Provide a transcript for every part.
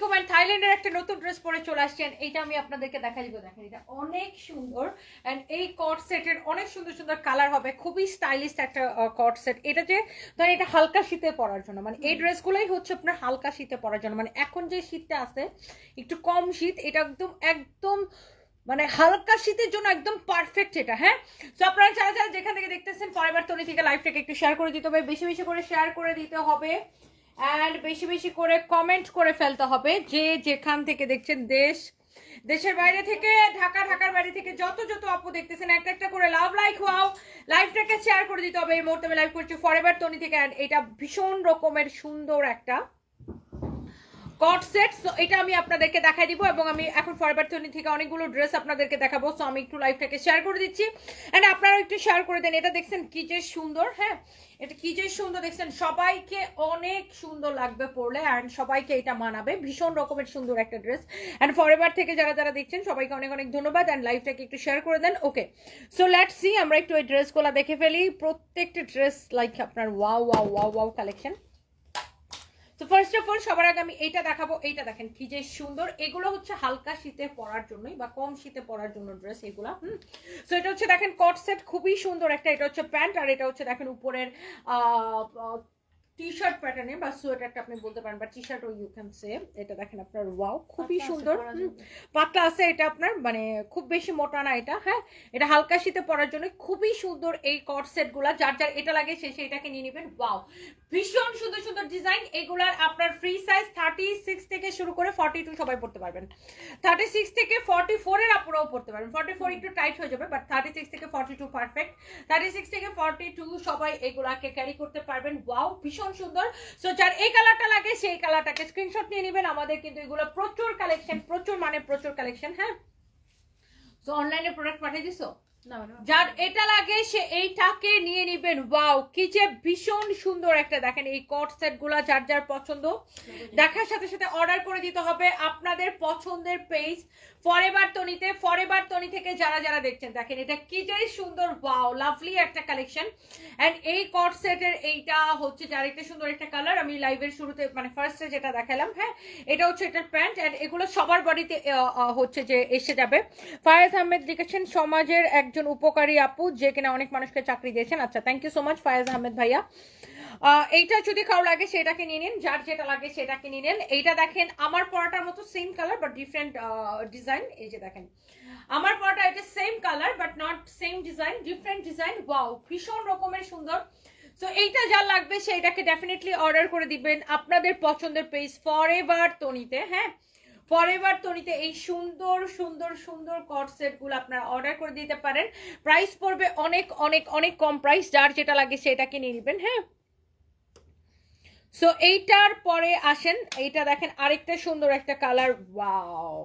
আলাইকুম অ্যান্ড থাইল্যান্ডের একটা নতুন ড্রেস পরে চলে আসছেন এইটা আমি আপনাদেরকে দেখা দিব দেখেন এটা অনেক সুন্দর অ্যান্ড এই কট সেটের অনেক সুন্দর সুন্দর কালার হবে খুবই স্টাইলিশ একটা কট সেট এটা যে ধরেন এটা হালকা শীতে পরার জন্য মানে এই ড্রেসগুলোই হচ্ছে আপনার হালকা শীতে পরার জন্য মানে এখন যে শীতটা আছে একটু কম শীত এটা একদম একদম মানে হালকা শীতের জন্য একদম পারফেক্ট এটা হ্যাঁ? তো আপনারা যারা যারা যেখান থেকে দেখতেছেন পরের তনি থেকে লাইভটাকে একটু শেয়ার করে দিতে হবে বেশি বেশি করে শেয়ার করে দিতে হবে। অ্যান্ড বেশি বেশি করে কমেন্ট করে ফেলতে হবে যে যেখান থেকে দেখছেন দেশ, দেশের বাইরে থেকে, ঢাকা, ঢাকার বাইরে থেকে যত যত আপু দেখতেছেন, একটা একটা করে লাভ লাইক হওয়াও লাইফটাকে শেয়ার করে দিতে হবে। এই মুহূর্তে আমি লাইভ করছি ফরএভার তনি থেকে অ্যান্ড এটা ভীষণ রকমের সুন্দর একটা কট সেট সো এটা আমি আপনাদেরকে দেখাই দিব এবং আমি এখন ফরবার তনি থেকে অনেকগুলো ড্রেস আপনাদেরকে দেখাবো সো আমি একটু লাইভটাকে শেয়ার করে দিচ্ছি। অ্যান্ড আপনারা একটু শেয়ার করে দেন, এটা দেখছেন কি যে সুন্দর হ্যাঁ? এটা কি যে সুন্দর দেখছেন, সবাইকে অনেক সুন্দর লাগবে পরলে অ্যান্ড সবাইকে এটা মানাবে, ভীষণ রকমের সুন্দর একটা ড্রেস অ্যান্ড ফরএভার থেকে যারা যারা দেখছেন, সবাইকে অনেক অনেক ধন্যবাদ অ্যান্ড লাইভটাকে একটু শেয়ার করে দেন ওকে সো লেটস সি আমরা একটু এই ড্রেসগুলো দেখে ফেলি, প্রত্যেকটা ড্রেস লাইক আপনার wow wow wow wow collection তো ফার্স্ট অফ অল সবার আগে আমি এইটা দেখাবো, এইটা দেখেন কি যে সুন্দর। এগুলো হচ্ছে হালকা শীতে পরার জন্যই বা কম শীতে পরার জন্য ড্রেস এগুলা, হুম? সো এটা হচ্ছে দেখেন কট সেট খুবই সুন্দর একটা, এটা হচ্ছে প্যান্ট আর এটা হচ্ছে দেখেন উপরের টি শার্ট প্যাটার্নে বা সোয়েটারটা আপনি বলতে পারেন বা টি শার্ট ও ইউ ক্যান সে এটা দেখেন আপনার ওয়াও খুবই সুন্দর। পাতলা আছে এটা আপনার মানে খুব বেশি মোটা না এটা হ্যাঁ? এটা হালকা শীতে পরার জন্য খুবই সুন্দর এই কট সেটগুলা যার যার এটা লাগে সে সেটাকে নিয়ে নেবেন ওয়াও ভীষণ সুন্দর সুন্দর ডিজাইন এগুলার আপনার ফ্রি সাইজ থার্টি সিক্স থেকে শুরু করে ফর্টি টু সবাই পড়তে পারবেন। থার্টি সিক্স থেকে ফর্টি ফোরের আপনারাও পড়তে পারবেন। ফর্টি ফোর একটু টাইট হয়ে যাবে বাট থার্টি সিক্স থেকে forty two perfect thirty six থেকে ফর্টি টু সবাই এগুলাকে ক্যারি করতে পারবেন ওয়াও ভীষণ সুন্দর। সো যার এই কালারটা লাগে, সেই কালারটাকে স্ক্রিনশট নিয়ে নেবেন। আমাদের কিন্তু এগুলো প্রচুর কালেকশন প্রচুর মানে প্রচুর কালেকশন হ্যাঁ? সো অনলাইনে প্রোডাক্ট পাঠিয়ে দিছো? যার এটা লাগে, সে এইটাকে নিয়ে নিবেন। ওয়াও, কি যে ভীষণ সুন্দর একটা, দেখেন এই কট সেটগুলা যার যার পছন্দ। দেখার সাথে সাথে অর্ডার করে দিতে হবে আপনাদের পছন্দের পেজ ফরেবার তনিতে ফরেবার তনি থেকে যারা যারা দেখছেন, দেখেন এটা কি যে সুন্দর, ওয়াও লাভলি একটা কালেকশন এন্ড এই কট সেটের এইটা হচ্ছে যার একটা সুন্দর একটা কালার আমি লাইভের শুরুতে মানে ফার্স্টে যেটা দেখালাম হ্যাঁ এটা হচ্ছে এটার প্যান্ট এন্ড এগুলো সবার বডিতে হচ্ছে যে এসে যাবে। ফায়াজ আহমেদ লিখেছেন, সমাজের একজন উপকারী আপু যে কিনা অনেক মানুষকে চাকরি দিয়েছেন। আচ্ছা thank you so much Fayaz Ahmed ভাইয়া। এইটা যদি কারও লাগে সেটাকে নিয়ে নিন, যার যেটা লাগে সেটাকে নিয়ে নিন। এইটা দেখেন, আমার পরাটার মতো same colour but different design এই যে দেখেন, আমার পরাটা এটা same colour but not same design different design wow ভীষণ রকমের সুন্দর। সো এইটা যা লাগবে, সেইটাকে ডেফিনেটলি অর্ডার করে দিবেন আপনাদের পছন্দের পেজ ফর এভার তনিতে হ্যাঁ? ফরএভার তনিতে এই সুন্দর সুন্দর সুন্দর কট সেটগুলো আপনারা অর্ডার করে দিতে পারেন। প্রাইস পড়বে অনেক অনেক অনেক কম প্রাইস যার যেটা লাগে সেটাকে নিয়ে নেবেন হ্যাঁ? সো এইটার পরে আসেন। এইটা দেখেন আরেকটা সুন্দর একটা কালার ওয়াও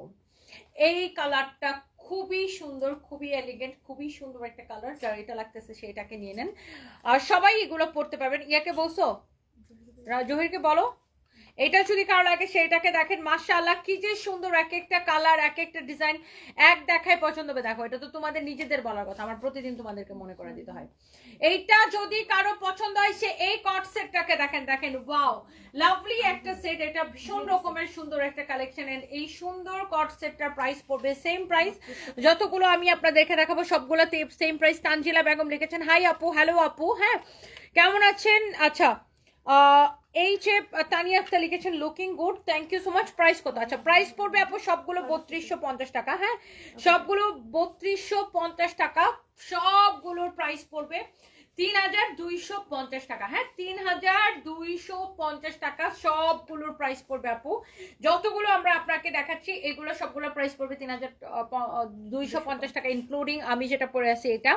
এই কালারটা খুবই সুন্দর, খুবই এলিগেন্ট খুবই সুন্দর একটা কালার যার এটা লাগতেছে সেটাকে নিয়ে নেন। আর সবাই এগুলো পড়তে পারবেন। ইয়াকে বলছো? জহিরকে বলো? এটা যদি কারও লাগে সেটাকে দেখেন, মাশাআল্লাহ, কি যে সুন্দর এক একটা কালার এক একটা ডিজাইন এক দেখায় পছন্দ হবে। দেখো, এটা তো তোমাদের নিজেদের বলার কথা, আমার প্রতিদিন তোমাদেরকে মনে করে দিতে হয়। এইটা যদি কারও পছন্দ হয়, সে এই কট সেটটাকে দেখেন দেখেন ওয়াও লাভলি একটা সেট এটা ভীষণ রকমের সুন্দর একটা কালেকশন এন্ড এই সুন্দর কট সেটটার প্রাইস পড়বে সেম প্রাইস যতগুলো আমি আপনাদেরকে দেখাবো, সবগুলোতে সেম প্রাইস তানজিলা বেগম লিখেছেন হাই আপু হ্যালো আপু হ্যাঁ কেমন আছেন? আচ্ছা এই যে তানিয়া আক্তার লিখেছেন looking good thank you so much price কত? আচ্ছা প্রাইস পড়বে আপু সবগুলো বত্রিশশো পঞ্চাশ টাকা হ্যাঁ? সবগুলো বত্রিশশো পঞ্চাশ টাকা, সবগুলোর প্রাইস পড়বে। তিন হাজার দুইশো পঞ্চাশ টাকা। হ্যাঁ তিন হাজার দুইশো পঞ্চাশ টাকা সবগুলোর প্রাইস পড়বে আপু। যতগুলো আমরা আপনাকে দেখাচ্ছি, এগুলো সবগুলো প্রাইস পড়বে তিন হাজার দুইশো পঞ্চাশ টাকা আমি যেটা পরে আছি এটা।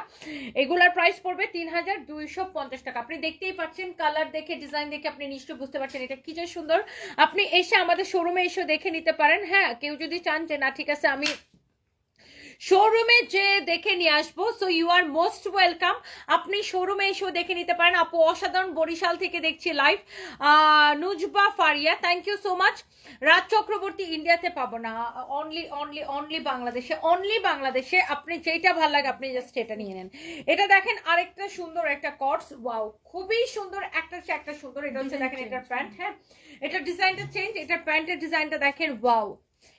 এগুলার প্রাইস পড়বে তিন হাজার দুইশো পঞ্চাশ টাকা। আপনি দেখতেই কালার দেখে ডিজাইন দেখে আপনি নিশ্চয়ই বুঝতে পারছেন এটা কি যে সুন্দর। আপনি এসে আমাদের শোরুমে এসে দেখে নিতে পারেন। হ্যাঁ কেউ যদি চান যে, না, ঠিক আছে, আমি শোরুমে যে দেখে নিয়ে আসব। So you are most welcome আপনি শোরুমে এসেও দেখে নিতে পারেন। আপু অসাধারণ বরিশাল থেকে দেখছি live Nuzba Faria thank you so much Raj Chakraborty ইন্ডিয়াতে পাবো না। অনলি অনলি অনলি বাংলাদেশে অনলি বাংলাদেশে আপনি যেটা ভালো লাগে আপনি জাস্ট এটা নিয়ে নেন। এটা দেখেন আরেকটা সুন্দর একটা কটস ওয়াও খুবই সুন্দর একটা হচ্ছে একটা সুন্দর। এটা হচ্ছে দেখেন এটার প্যান্ট হ্যাঁ। এটা ডিজাইনটা চেঞ্জ এটা প্যান্টের ডিজাইনটা দেখেন ওয়াও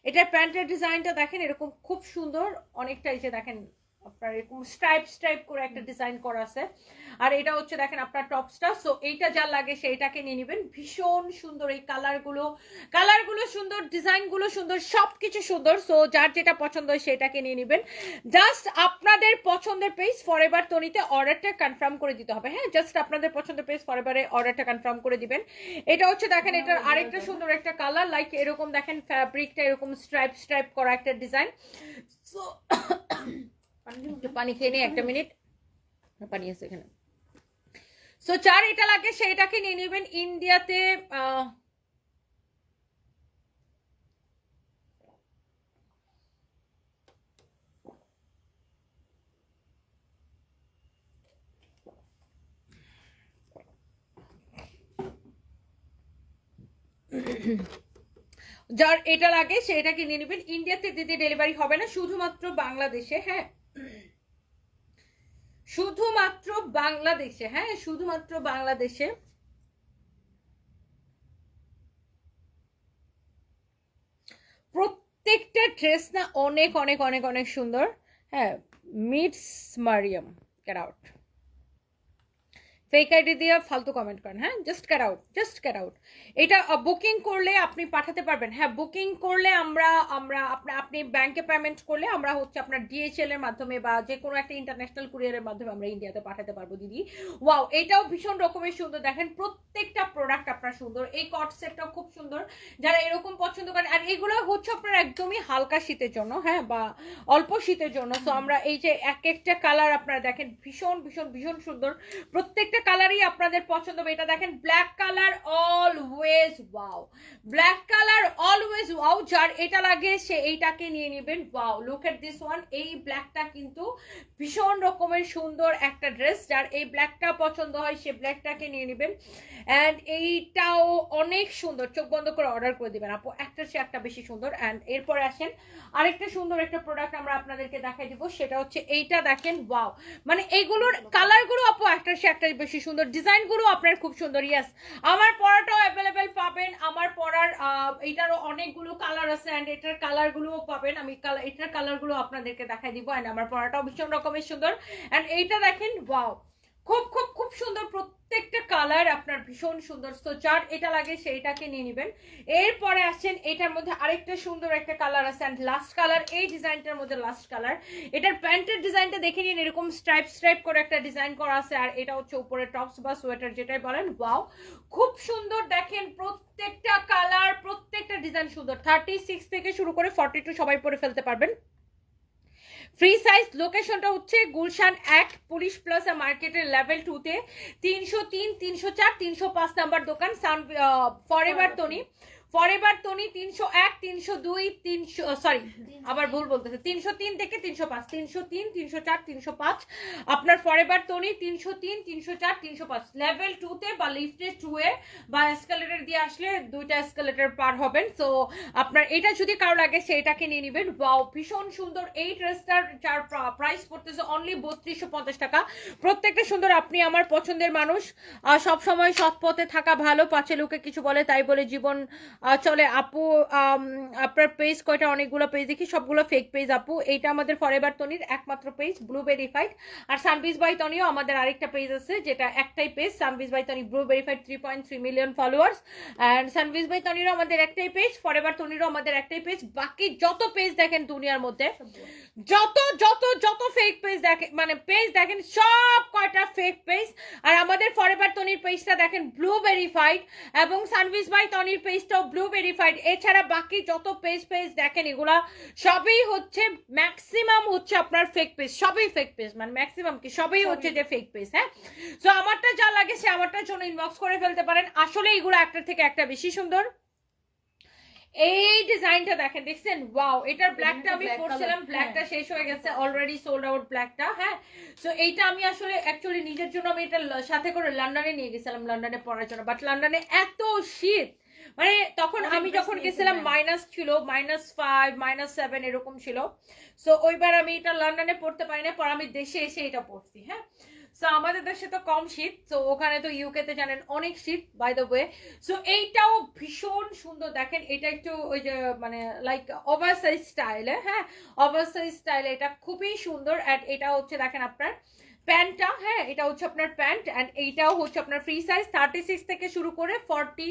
এটার প্যান্টের ডিজাইনটা দেখেন এরকম খুব সুন্দর অনেকটা এই যে দেখেন আপনার এরকম স্ট্রাইপ স্ট্রাইপ করে একটা ডিজাইন করা আছে। আর এটা হচ্ছে দেখেন আপনার টপসটা সো এইটা যা লাগে সেইটাকে নিয়ে নেবেন। ভীষণ সুন্দর এই কালারগুলো কালারগুলো সুন্দর ডিজাইনগুলো সুন্দর সব কিছু সুন্দর। সো যার যেটা পছন্দ হয় সেটাকে নিয়ে নেবেন। জাস্ট আপনাদের পছন্দের পেজ ফর এভার তনিতে অর্ডারটা কনফার্ম করে দিতে হবে। হ্যাঁ জাস্ট আপনাদের পছন্দের পেজ ফর এভারে অর্ডারটা কনফার্ম করে দিবেন। এটা হচ্ছে দেখেন, এটার আরেকটা সুন্দর একটা কালার লাইক এরকম দেখেন ফ্যাব্রিকটা এরকম স্ট্রাইপ স্ট্রাইপ করা একটা ডিজাইন সো একটু পানি খেয়ে নিই একটা মিনিট। পানি আছে এখানে। সো চার এটা লাগে সেটাকে নিয়ে নেবেন ইন্ডিয়াতে যার এটা লাগে সেটা কিনে নেবেন। ইন্ডিয়াতে দিদি ডেলিভারি হবে না শুধুমাত্র বাংলাদেশে হ্যাঁ। শুধুমাত্র বাংলাদেশে হ্যাঁ শুধুমাত্র বাংলাদেশে। প্রত্যেকটা ড্রেস না অনেক অনেক অনেক অনেক সুন্দর। হ্যাঁ মিটস মারিয়াম আউট। ফেক আইডি দিয়ে ফালতু কমেন্ট করেন হ্যাঁ? Just cut out just cut out এটা বুকিং করলে আপনি পাঠাতে পারবেন। হ্যাঁ বুকিং করলে আমরা আমরা, আপনি ব্যাংকে পেমেন্ট করলে আমরা হচ্ছে আপনার ডিএচএল এর মাধ্যমে বা যে কোনো একটা ইন্টারন্যাশনাল কুরিয়ারের মাধ্যমে আমরা ইন্ডিয়াতে পাঠাতে পারব, দিদি। ওয়াও এটাও ভীষণ রকমের সুন্দর। দেখেন, প্রত্যেকটা প্রোডাক্ট আপনার সুন্দর। এই কট সেটটাও খুব সুন্দর। যারা এরকম পছন্দ করেন, আর এগুলো হচ্ছে আপনার একদমই হালকা শীতের জন্য হ্যাঁ বা অল্প শীতের জন্য। তো আমরা এই যে এক একটা কালার আপনারা দেখেন, ভীষণ ভীষণ ভীষণ সুন্দর। প্রত্যেকটা কালারই আপনাদের পছন্দ হবে। এটা দেখেন black colour always wow black colour always wow যার এটা লাগে, সে এইটাকে নিয়ে নেবেন wow look at this one এই ব্ল্যাকটা কিন্তু ভীষণ রকমের সুন্দর একটা ড্রেস যার এই ব্ল্যাকটা পছন্দ হয়, সে ব্ল্যাকটাকে নিয়ে নেবেন। অ্যান্ড এইটাও অনেক সুন্দর। চোখ বন্ধ করে অর্ডার করে দিবেন। আপু, একটা সে একটা বেশি সুন্দর। অ্যান্ড এরপরে আসেন, আরেকটা সুন্দর একটা প্রোডাক্ট আমরা আপনাদেরকে দেখাই দিব। সেটা হচ্ছে এইটা দেখেন ওয়াও মানে এইগুলোর কালারগুলো আপু, একটা সে একটা বেশি সুন্দর ডিজাইনগুলো আপনার খুব সুন্দর ইয়াস আমার পড়াটাও অ্যাভেলেবেল পাবেন, আমার পড়ার এটারও অনেকগুলো কালার আছে অ্যান্ড এটার কালারগুলোও পাবেন। আমি কালার এটার কালারগুলো আপনাদেরকে দেখাই দিব অ্যান্ড আমার পড়াটাও ভীষণ রকমের সুন্দর। অ্যান্ড এইটা দেখেন ওয়াও খুব খুব খুব সুন্দর প্রত্যেকটা কালার আপনার ভীষণ সুন্দর। তো যার এটা লাগে সেইটাকে নিয়ে নেবেন। এরপরে আসছেন, এটার মধ্যে আরেকটা সুন্দর একটা কালার আছে। অ্যান্ড লাস্ট কালার এই ডিজাইনটার মধ্যে লাস্ট কালার এটার প্যান্টের ডিজাইনটা দেখে নিন, এরকম স্ট্রাইপ স্ট্রাইপ করে একটা ডিজাইন করা আছে। আর এটা হচ্ছে উপরে টপস বা সোয়েটার যেটাই বলেন ওয়াও খুব সুন্দর দেখেন, প্রত্যেকটা কালার প্রত্যেকটা ডিজাইন সুন্দর। থার্টি সিক্স থেকে শুরু করে ফর্টি টু সবাই পরে ফেলতে পারবেন। ফ্রি সাইজ লোকেশনটা হচ্ছে গুলশান এক পুলিশ প্লাজা মার্কেটের লেভেল টুতে তিনশো তিন তিনশো চার তিনশো পাঁচ নাম্বার দোকান sun forever Toni forever Toni তিনশো এক, তিনশো দুই, তিনশো সরি আবার ভুল বলতেছে। তিনশো তিন থেকে তিনশো পাঁচ, তিনশো তিন, তিনশো চার, তিনশো পাঁচ। আপনার ফর এভার তনি তিনশো তিন, তিনশো চার, তিনশো পাঁচ। লেভেল টুতে বা লিফটে টু এ বা এসকালেটার দিয়ে আসলে দুইটা এসকালেটার পার হবেন। সো আপনার এটা যদি কারও লাগে, সেটাকে নিয়ে নেবেন। ওয়াও ভীষণ সুন্দর এই ড্রেসটার যার প্রাইস পড়তেছে অনলি বত্রিশশো পঞ্চাশ টাকা। প্রত্যেকটা সুন্দর, আপনি আমার পছন্দের মানুষ। সব সময় সৎ পথে থাকা ভালো। পাঁচে লোকে কিছু বলে, তাই বলে জীবন চলে, আপু আপনার পেজ কয়টা? অনেকগুলো পেজ দেখি, সবগুলো ফেক পেজ আপু। এইটা আমাদের ফরএভার তনির একমাত্র পেজ ব্লু ভেরিফাইড আর সানবিজ বাই তনিও আমাদের আরেকটা পেজ আছে, যেটা একটাই page Sunbiz by Toni blue verified three point three million followers and Sunbiz by তনিরও আমাদের একটাই পেজ ফরএভার তনিরও আমাদের একটাই পেজ বাকি যত পেজ দেখেন দুনিয়ার মধ্যে, যত যত যত ফেক পেজ দেখেন মানে পেজ দেখেন, সব কয়টা ফেক পেজ আর আমাদের ফরএভার তনির পেজটা দেখেন ব্লু ভেরিফাইড এবং সানভিস বাই তনির পেজটাও ব্লু ভেরিফাইড এছাড়া বাকি যত পেজ পেজ দেখেন এগুলা সবই হচ্ছে ম্যাক্সিমাম হচ্ছে আপনার ফেক পেজ সবই ফেক পেজ মানে ম্যাক্সিমাম কি? সবই হচ্ছে যে ফেক পেজ হ্যাঁ? তো আমারটা যা লাগে সে আমারটার জন্য ইনবক্স করে ফেলতে পারেন। আসলে এগুলো একটার থেকে একটা বেশি সুন্দর। এই ডিজাইনটা দেখেন দেখছেন? ওয়াও এটার ব্ল্যাকটা আমি পরছিলাম ব্ল্যাকটা। শেষ হয়ে গেছে অলরেডি সোল্ড আউট ব্ল্যাকটা হ্যাঁ? সো এইটা আমি আসলে অ্যাকচুয়ালি নিজের জন্য আমি এটা সাথে করে লন্ডনে নিয়ে গেছিলাম লন্ডনে পড়ার জন্য। বাট লন্ডনে এত শীত মানে তখন আমি যখন গেছিলাম হ্যাঁ। মাইনাস ছিল মাইনাস ফাইভ মাইনাস সেভেন এরকম ছিল। সো ওইবার আমি এটা লন্ডনে পড়তে পারি না পর আমি দেশে এসে এটা পড়ছি হ্যাঁ। সো আমাদের দেশে তো কম শীত তো ওখানে তো ইউকে তে জানেন অনেক শীত বাই দ্য ওয়ে সো এইটাও ভীষণ সুন্দর দেখেন এটা একটু ওই যে মানে লাইক ওভার সাইজ স্টাইলে হ্যাঁ। ওভার সাইজ স্টাইলে এটা খুবই সুন্দর অ্যান্ড এটা হচ্ছে দেখেন আপনার প্যান্টটা হ্যাঁ এটা হচ্ছে আপনার প্যান্ট অ্যান্ড এইটাও হচ্ছে আপনার ফ্রি সাইজ থার্টি সিক্স থেকে শুরু করে ফর্টি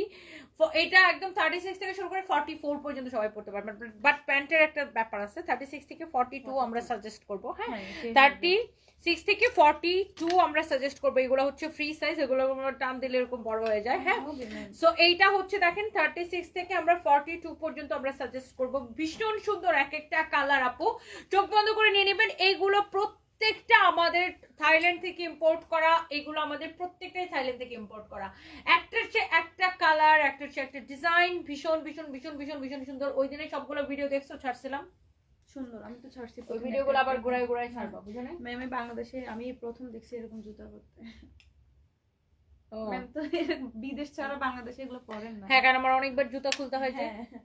এটা একদম থার্টি সিক্স থেকে শুরু করে ফর্টি ফোর পর্যন্ত সবাই পড়তে পারবেন বাট প্যান্টের একটা ব্যাপার আছে থার্টি সিক্স থেকে ফর্টি টু আমরা সাজেস্ট করব হ্যাঁ? থার্টি সিক্স থেকে ফর্টি টু আমরা সাজেস্ট করব এগুলো হচ্ছে ফ্রি সাইজ এগুলো টান দিলে এরকম বড় হয়ে যায় হ্যাঁ? সো এইটা হচ্ছে দেখেন থার্টি সিক্স থেকে আমরা ফর্টি টু পর্যন্ত আমরা সাজেস্ট করব। ভীষণ সুন্দর এক একটা কালার আপু। চোখ বন্ধ করে নিয়ে নেবেন এইগুলো প্রত্যেকটা আমাদের থাইল্যান্ড থেকে ইম্পোর্ট করা এগুলো আমাদের প্রত্যেকটাই থাইল্যান্ড থেকে ইম্পোর্ট করা। একটার চেয়ে একটা কালার একটার চেয়ে একটা ডিজাইন ভীষণ ভীষণ ভীষণ ভীষণ ভীষণ সুন্দর। ওই দিনে সবগুলো ভিডিও দেখছ? ছাড়ছিলাম? সুন্দর আমি তো ছাড়ছি ওই ভিডিওগুলো আবার ঘুরায় ঘুরায় ছাড়বো বুঝো না ম্যাম আমি বাংলাদেশে আমি প্রথম দেখছি এরকম জুতা পরতে। ও। ম্যাম তো বিদেশ ছাড়া বাংলাদেশে এগুলো পরেন না। হ্যাঁ কারণ আমার অনেকবার জুতা খুলতে হয়েছে। হ্যাঁ।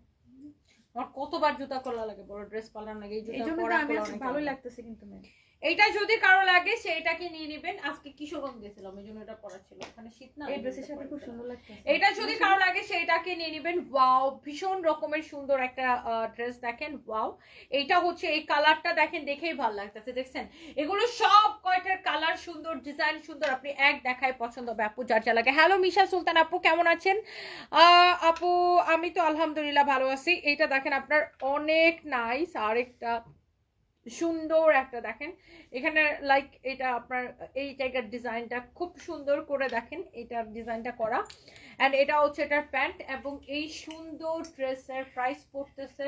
আমার কতবার জুতা খোলা লাগে বড় ড্রেস পালার লাগে এই জুতা জন্য পরা ভালোই লাগতেছে কিন্তু ম্যাম এইটা যদি কারও লাগে সেটাকে নিয়ে নেবেন। আজকে কিশোরগঞ্জ গেছিলাম এই জন্য এটা পরা ছিল। ওখানে শীত না এই ড্রেসের সাথে খুব সুন্দর লাগতেছে। এটা যদি কারও লাগে সেটাকে নিয়ে নেবেন। ওয়াও ভীষণ রকমের সুন্দর একটা ড্রেস দেখেন। ওয়াও এইটা হচ্ছে এই কালারটা দেখেন দেখেই ভালো লাগতেছে দেখছেন? এগুলো সব কয়টার কালার সুন্দর ডিজাইন সুন্দর আপনি এক দেখায় পছন্দ হবে। আপু যার যা লাগে। হ্যালো মিশা সুলতান আপু কেমন আছেন? আহ, আপু আমি তো আলহামদুলিল্লাহ ভালো আছি। এইটা দেখেন আপনার অনেক নাইস আরেকটা সুন্দর একটা দেখেন। এখানে লাইক এটা আপনার, এই জায়গার ডিজাইনটা খুব সুন্দর করে দেখেন, এটার ডিজাইনটা করা। অ্যান্ড এটা হচ্ছে এটার প্যান্ট এবং এই সুন্দর ড্রেসের প্রাইস পড়তেছে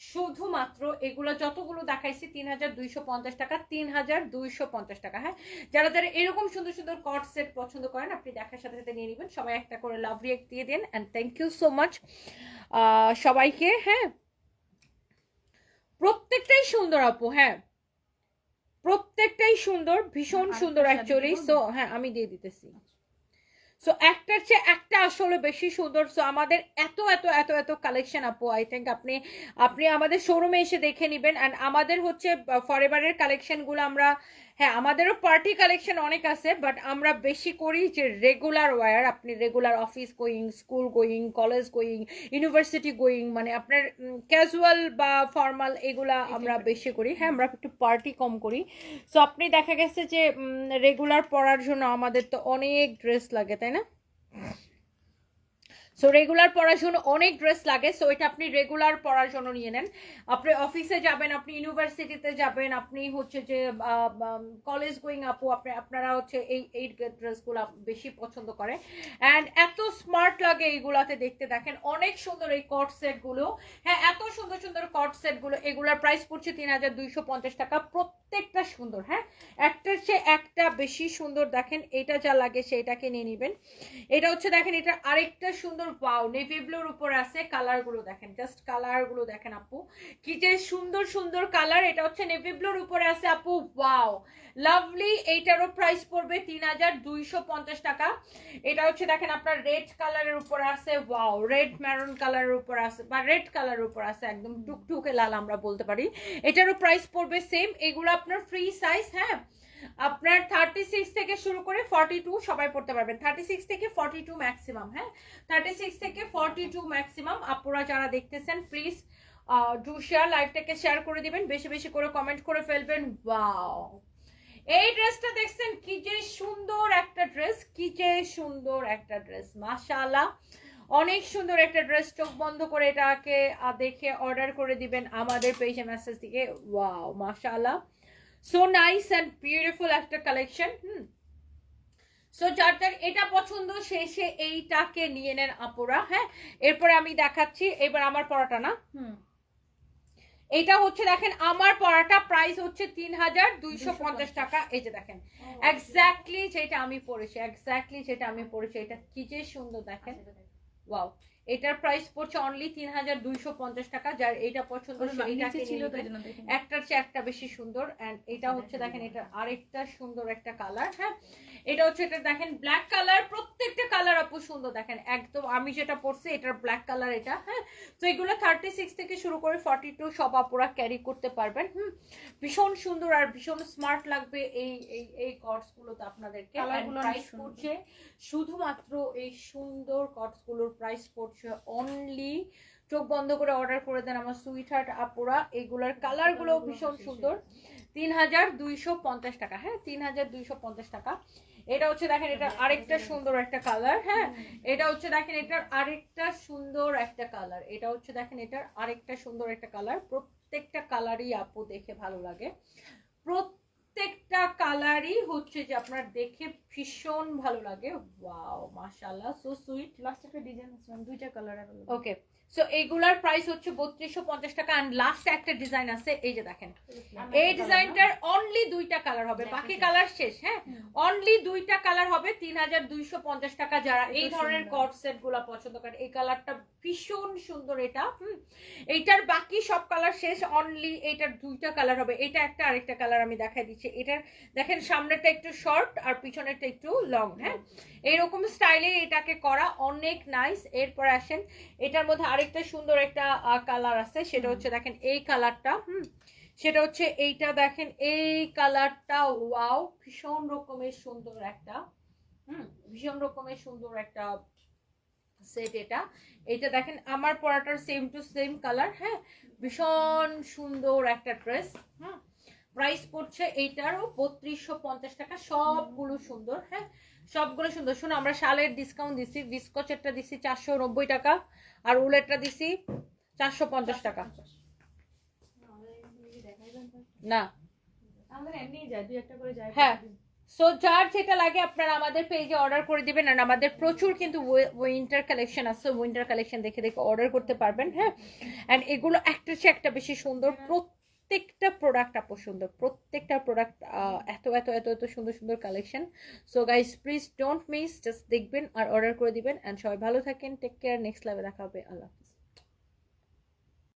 শুধুমাত্র এগুলো যতগুলো দেখাইছি, তিন হাজার দুইশো পঞ্চাশ টাকা, তিন হাজার দুইশো পঞ্চাশ টাকা হ্যাঁ? যারা যারা এরকম সুন্দর সুন্দর কট সেট পছন্দ করেন, আপনি দেখার সাথে সাথে নিয়ে নেবেন। সবাই একটা করে লাভ রিয়েক্ট দিয়ে দিন and thank you so much সবাইকে হ্যাঁ? প্রত্যেকটাই সুন্দর আপু হ্যাঁ। প্রত্যেকটাই সুন্দর ভীষণ সুন্দর অ্যাকচুয়ালি সো হ্যাঁ আমি দিয়ে দিতেছি। সো একটার চেয়ে একটা আসলে বেশি সুন্দর সো আমাদের এত এত এত এত কালেকশন আপু আই থিঙ্ক আপনি আপনি আমাদের শোরুমে এসে দেখে নেবেন অ্যান্ড আমাদের হচ্ছে ফরেভারের কালেকশনগুলো আমরা হ্যাঁ আমাদেরও পার্টি কালেকশন অনেক আছে বাট আমরা বেশি করি যে রেগুলার ওয়্যার আপনি regular office going school going college going university going মানে আপনার ক্যাজুয়াল বা ফর্মাল এগুলা আমরা বেশি করি। হ্যাঁ আমরা একটু পার্টি কম করি। সো আপনি দেখা গেছে যে রেগুলার পরার জন্য আমাদের তো অনেক ড্রেস লাগে তাই না? সো রেগুলার পড়ার জন্য অনেক ড্রেস লাগে। সো এটা আপনি রেগুলার পড়ার জন্য নিয়ে নেন। আপনি অফিসে যাবেন, আপনি ইউনিভার্সিটিতে যাবেন, আপনি হচ্ছে যে কলেজ গোয়িং আপু আপনি, আপনারা হচ্ছে এই এই ড্রেসগুলো বেশি পছন্দ করে। অ্যান্ড এত স্মার্ট লাগে এইগুলাতে দেখতে দেখেন। অনেক সুন্দর এই কট সেটগুলো হ্যাঁ এত সুন্দর সুন্দর কট সেটগুলো এগুলোর প্রাইস পড়ছে তিন হাজার দুইশো পঞ্চাশ টাকা। প্রত্যেকটা সুন্দর হ্যাঁ? একটার চেয়ে একটা বেশি সুন্দর দেখেন। এটা যা লাগে সেটাকে নিয়ে নেবেন। এটা হচ্ছে দেখেন এটা আরেকটা সুন্দর ওয়াও নেভি ব্লুর উপর আছে কালারগুলো দেখেন জাস্ট কালারগুলো দেখেন আপু। কি যে সুন্দর সুন্দর কালার এটা হচ্ছে নেভি ব্লুর উপরে আছে আপু ওয়াও লাভলি এইটারও প্রাইস পড়বে তিন হাজার দুইশো পঞ্চাশ টাকা। এটা হচ্ছে দেখেন আপনার রেড কালারের উপর আছে ওয়াও রেড ম্যারুন কালারের উপর আছে, বা রেড কালারের উপর আছে, একদম টুকটুকে লাল আমরা বলতে পারি। এটারও প্রাইস পড়বে সেম এগুলো আপনার ফ্রি সাইজ হ্যাঁ? আপনার থার্টি সিক্স থেকে শুরু করে ফর্টি টু সবাই পড়তে পারবেন। থার্টি সিক্স থেকে ফর্টি টু ম্যাক্সিমাম হ্যাঁ? থার্টি সিক্স থেকে ফর্টি টু ম্যাক্সিমাম আপনারা যারা দেখতেছেন প্লিজ ডু শেয়ার লাইভটাকে শেয়ার করে দিবেন, বেশি বেশি করে কমেন্ট করে ফেলবেন। ওয়াও এই ড্রেসটা দেখছেন, কি যে সুন্দর একটা ড্রেস কি যে সুন্দর একটা ড্রেস মাশাআল্লাহ! অনেক সুন্দর একটা ড্রেস চোখ বন্ধ করে এটাকে দেখে অর্ডার করে দিবেন আমাদের পেজে মেসেজ দিকে ওয়াও মাশাআল্লাহ! সো নাইস অ্যান্ড বিউটিফুল একটা কালেকশন হুম। সো যার যার এটা পছন্দ সে সে এইটাকে নিয়ে নেন আপুরা হ্যাঁ। এরপরে আমি দেখাচ্ছি এবার আমার পড়াটা না হুম। এটা হচ্ছে দেখেন আমার পড়াটা প্রাইস হচ্ছে তিন হাজার দুইশো পঞ্চাশ টাকা এই যে দেখেন। এক্স্যাক্টলি যেটা আমি পড়েছি এক্স্যাক্টলি যেটা আমি পড়েছি এটা কি যে সুন্দর দেখেন। ওয়াও এটার প্রাইস পড়ছে অনলি তিন হাজার দুইশো পঞ্চাশ টাকা যার এইটা পছন্দ ছিল একটার চেয়ে একটা বেশি সুন্দর এন্ড এটা হচ্ছে দেখেন এটা আরেকটা সুন্দর একটা কালার হ্যাঁ? এটা হচ্ছে এটা দেখেন ব্ল্যাক কালার প্রত্যেকটা কালার আপু সুন্দর দেখেন। একদম আমি যেটা পরছি এটার ব্ল্যাক কালার এটা হ্যাঁ? তো এগুলো থার্টি সিক্স থেকে শুরু করে ফর্টি টু সব আপুরা ক্যারি করতে পারবেন হুম? ভীষণ সুন্দর আর ভীষণ স্মার্ট লাগবে এই এই এই কটসগুলোতে আপনাদেরকে। কালারগুলো অনেক প্রাইস পড়ছে শুধুমাত্র এই সুন্দর কটসগুলোর প্রাইস পড়ছে অনলি চোখ বন্ধ করে অর্ডার করে দেন আমার সুইট হার্ট আপুরা। এগুলার কালারগুলো ভীষণ সুন্দর। তিন হাজার দুইশো পঞ্চাশ টাকা হ্যাঁ? তিন হাজার দুইশো পঞ্চাশ টাকা। এটা হচ্ছে দেখেন এটা আরেকটা সুন্দর একটা কালার হ্যাঁ? এটা হচ্ছে দেখেন এটার আরেকটা সুন্দর একটা কালার এটা হচ্ছে দেখেন এটার আরেকটা সুন্দর একটা কালার প্রত্যেকটা কালারই আপু দেখে ভালো লাগে। প্রত্যেকটা কালারই হচ্ছে যে আপনার দেখে ভীষণ ভালো লাগে। ওয়াও মাশাআল্লাহ সো সুইট লাস্ট একটা ডিজাইন আছে দুইটা কালার অ্যাভেলেবল ওকে সো এইগুলার প্রাইস হচ্ছে বত্রিশশো পঞ্চাশ টাকা অ্যান্ড লাস্ট একটা ডিজাইন আছে এই যে দেখেন। এই ডিজাইনটার অনলি দুইটা কালার হবে বাকি কালার শেষ হ্যাঁ? অনলি দুইটা কালার হবে তিন হাজার দুইশো পঞ্চাশ টাকা যারা এই ধরনের কট সেটগুলা পছন্দ করেন এই কালারটা ভীষণ সুন্দর এটা এইটার বাকি সব কালার শেষ অনলি এইটার দুইটা কালার হবে। এটা একটা আরেকটা কালার আমি দেখাই দিচ্ছি। এটার দেখেন সামনেরটা একটু শর্ট আর পিছনেরটা একটু লং হ্যাঁ? এইরকম স্টাইলে এটাকে করা অনেক নাইস এরপর আসেন এটার মধ্যে আরেকটা সুন্দর একটা কালার আছে সেটা হচ্ছে দেখেন এই কালারটা হুম? সেটা হচ্ছে এইটা দেখেন এই কালারটা ওয়াও ভীষণ রকমের সুন্দর একটা হুম? ভীষণ রকমের সুন্দর একটা সেট এটা। এটা দেখেন আমার পরাটার সেম টু সেম কালার হ্যাঁ? ভীষণ সুন্দর একটা ড্রেস হুম? প্রাইস পড়ছে এইটারও বত্রিশশো পঞ্চাশ টাকা। সবগুলো সুন্দর হ্যাঁ? সবগুলো সুন্দর। শোনো আমরা শালের ডিসকাউন্ট দিছি বিস্কচেরটা দিছি চারশো নব্বই টাকা আর উলেরটা দিছি চারশো পঞ্চাশ টাকা। না। হ্যাঁ। সো যার যেটা লাগে আপনারা আমাদের পেজে অর্ডার করে দিবেন আর আমাদের প্রচুর কিন্তু উইন্টার কালেকশন আছে উইন্টার কালেকশন দেখে দেখে অর্ডার করতে পারবেন হ্যাঁ? অ্যান্ড এগুলো একটা চেয়ে একটা বেশি সুন্দর প্রত্যেকটা প্রোডাক্ট আপু সুন্দর। প্রত্যেকটা প্রোডাক্ট এত এত এত এত সুন্দর সুন্দর collection so guys please don't miss just দেখবেন আর অর্ডার করে দিবেন। অ্যান্ড সবাই ভালো থাকেন। টেক কেয়ার নেক্সট লাইভে দেখা হবে। আল্লাহ হাফিজ।